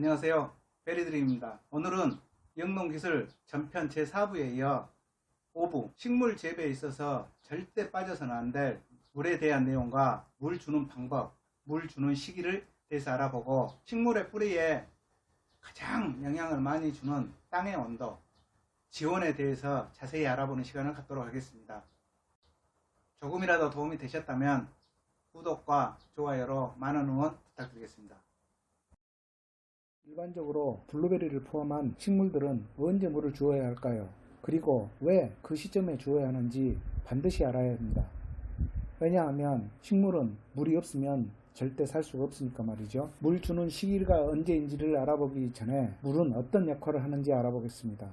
안녕하세요. 베리드림입니다. 오늘은 영농기술 전편 제4부에 이어 5부 식물 재배에 있어서 절대 빠져서는 안 될 물에 대한 내용과 물 주는 방법, 물 주는 시기를 대해서 알아보고 식물의 뿌리에 가장 영향을 많이 주는 땅의 온도, 지온에 대해서 자세히 알아보는 시간을 갖도록 하겠습니다. 조금이라도 도움이 되셨다면 구독과 좋아요로 많은 응원 부탁드리겠습니다. 일반적으로 블루베리를 포함한 식물들은 언제 물을 주어야 할까요? 그리고 왜 그 시점에 주어야 하는지 반드시 알아야 합니다. 왜냐하면 식물은 물이 없으면 절대 살 수가 없으니까 말이죠. 물 주는 시기가 언제인지를 알아보기 전에 물은 어떤 역할을 하는지 알아보겠습니다.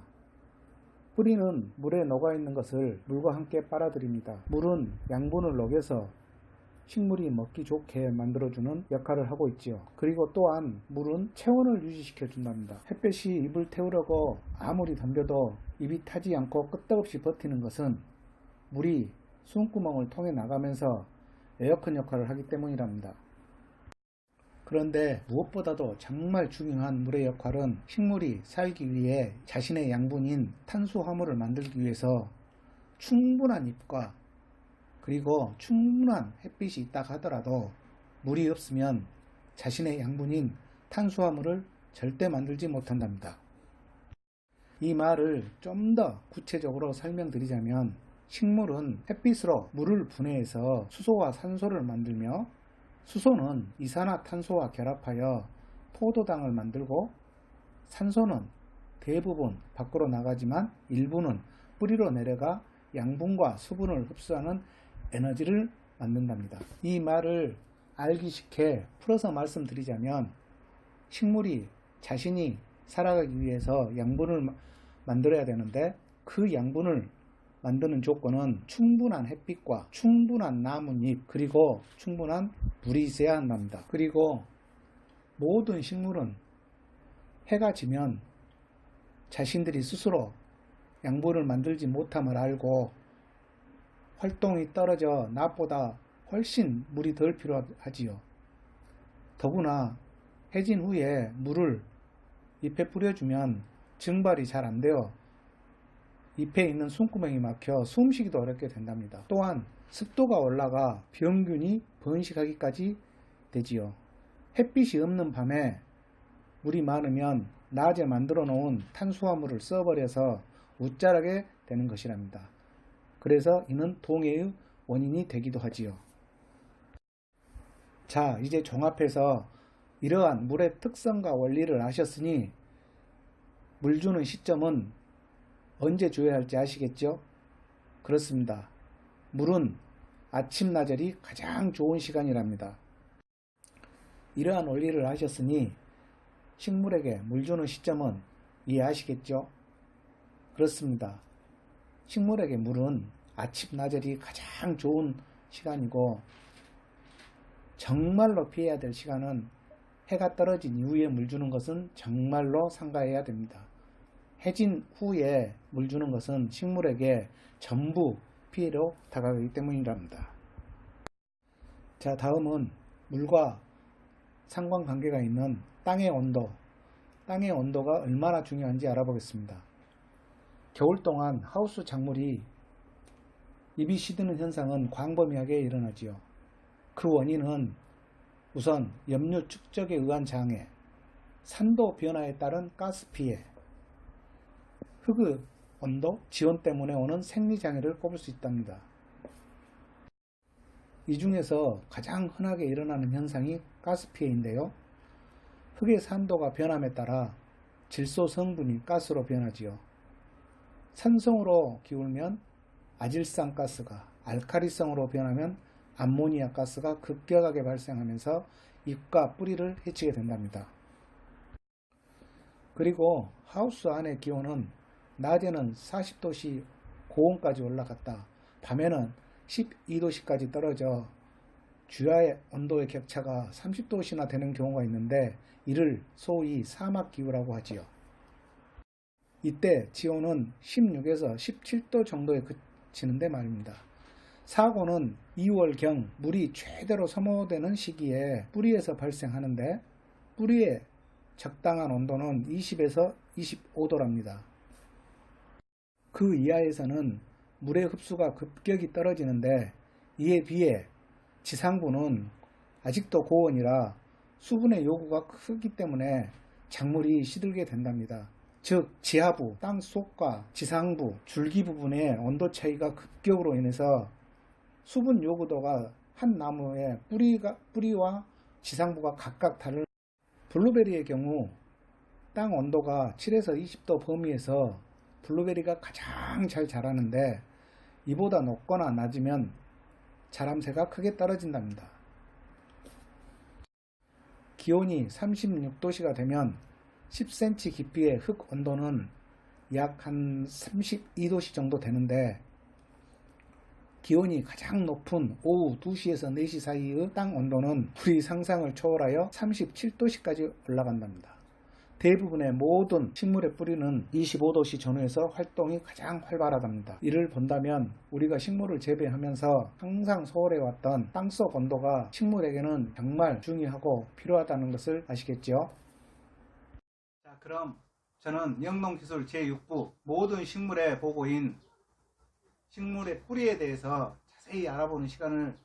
뿌리는 물에 녹아 있는 것을 물과 함께 빨아들입니다. 물은 양분을 녹여서 식물이 먹기 좋게 만들어주는 역할을 하고 있지요. 그리고 또한 물은 체온을 유지시켜 준답니다. 햇볕이 입을 태우려고 아무리 덤벼도 입이 타지 않고 끄떡없이 버티는 것은 물이 숨구멍을 통해 나가면서 에어컨 역할을 하기 때문이랍니다. 그런데 무엇보다도 정말 중요한 물의 역할은 식물이 살기 위해 자신의 양분인 탄수화물을 만들기 위해서 충분한 잎과 그리고 충분한 햇빛이 있다 하더라도 물이 없으면 자신의 양분인 탄수화물을 절대 만들지 못한답니다. 이 말을 좀 더 구체적으로 설명드리자면 식물은 햇빛으로 물을 분해해서 수소와 산소를 만들며 수소는 이산화탄소와 결합하여 포도당을 만들고 산소는 대부분 밖으로 나가지만 일부는 뿌리로 내려가 양분과 수분을 흡수하는 에너지를 만든답니다. 이 말을 알기 쉽게 풀어서 말씀드리자면 식물이 자신이 살아가기 위해서 양분을 마- 만들어야 되는데 그 양분을 만드는 조건은 충분한 햇빛과 충분한 나뭇잎 그리고 충분한 물이 있어야 한답니다. 그리고 모든 식물은 해가 지면 자신들이 스스로 양분을 만들지 못함을 알고 활동이 떨어져 낮보다 훨씬 물이 덜 필요하지요. 더구나 해진 후에 물을 잎에 뿌려주면 증발이 잘 안 되어 잎에 있는 숨구멍이 막혀 숨쉬기도 어렵게 된답니다. 또한 습도가 올라가 병균이 번식하기까지 되지요. 햇빛이 없는 밤에 물이 많으면 낮에 만들어 놓은 탄수화물을 써버려서 웃자라게 되는 것이랍니다. 그래서 이는 동해의 원인이 되기도 하지요. 자, 이제 종합해서 이러한 물의 특성과 원리를 아셨으니 물 주는 시점은 언제 줘야 할지 아시겠죠? 그렇습니다. 물은 아침, 나절이 가장 좋은 시간이랍니다. 이러한 원리를 아셨으니 식물에게 물 주는 시점은 이해하시겠죠? 그렇습니다. 식물에게 물은 아침, 나절이 가장 좋은 시간이고 정말로 피해야 될 시간은 해가 떨어진 이후에 물 주는 것은 정말로 삼가해야 됩니다. 해진 후에 물 주는 것은 식물에게 전부 피해로 다가가기 때문이랍니다. 자, 다음은 물과 상관관계가 있는 땅의 온도. 땅의 온도가 얼마나 중요한지 알아보겠습니다. 겨울 동안 하우스 작물이 잎이 시드는 현상은 광범위하게 일어나지요. 그 원인은 우선 염류 축적에 의한 장애, 산도 변화에 따른 가스 피해, 흙의 온도, 지온 때문에 오는 생리장애를 꼽을 수 있답니다. 이 중에서 가장 흔하게 일어나는 현상이 가스 피해인데요. 흙의 산도가 변함에 따라 질소 성분이 가스로 변하지요. 산성으로 기울면 아질산 가스가, 알카리성으로 변하면 암모니아 가스가 급격하게 발생하면서 잎과 뿌리를 해치게 된답니다. 그리고 하우스 안의 기온은 낮에는 40도씨 고온까지 올라갔다. 밤에는 12도씨까지 떨어져 주야의 온도의 격차가 30도씨나 되는 경우가 있는데 이를 소위 사막 기후라고 하지요. 이때 지온은 16에서 17도 정도에 그치는데 말입니다. 사고는 2월경 물이 최대로 소모되는 시기에 뿌리에서 발생하는데 뿌리에 적당한 온도는 20에서 25도랍니다. 그 이하에서는 물의 흡수가 급격히 떨어지는데 이에 비해 지상부는 아직도 고온이라 수분의 요구가 크기 때문에 작물이 시들게 된답니다. 즉 지하부, 땅 속과 지상부, 줄기 부분의 온도 차이가 급격으로 인해서 수분 요구도가 한 나무의 뿌리가, 뿌리와 지상부가 각각 다른 블루베리의 경우 땅 온도가 7에서 20도 범위에서 블루베리가 가장 잘 자라는데 이보다 높거나 낮으면 자람새가 크게 떨어진답니다. 기온이 36도씨가 되면 10cm 깊이의 흙 온도는 약 한 32도씨 정도 되는데 기온이 가장 높은 오후 2시에서 4시 사이의 땅 온도는 우리 상상을 초월하여 37도씨까지 올라간답니다. 대부분의 모든 식물의 뿌리는 25도씨 전후에서 활동이 가장 활발하답니다. 이를 본다면 우리가 식물을 재배하면서 항상 소홀해왔던 땅속 온도가 식물에게는 정말 중요하고 필요하다는 것을 아시겠죠? 자, 그럼 저는 영농기술 제6부 모든 식물의 보고인 식물의 뿌리에 대해서 자세히 알아보는 시간을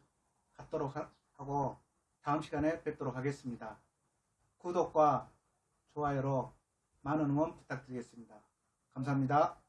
갖도록 하- 하고 다음 시간에 뵙도록 하겠습니다. 구독과 좋아요로 많은 응원 부탁드리겠습니다. 감사합니다.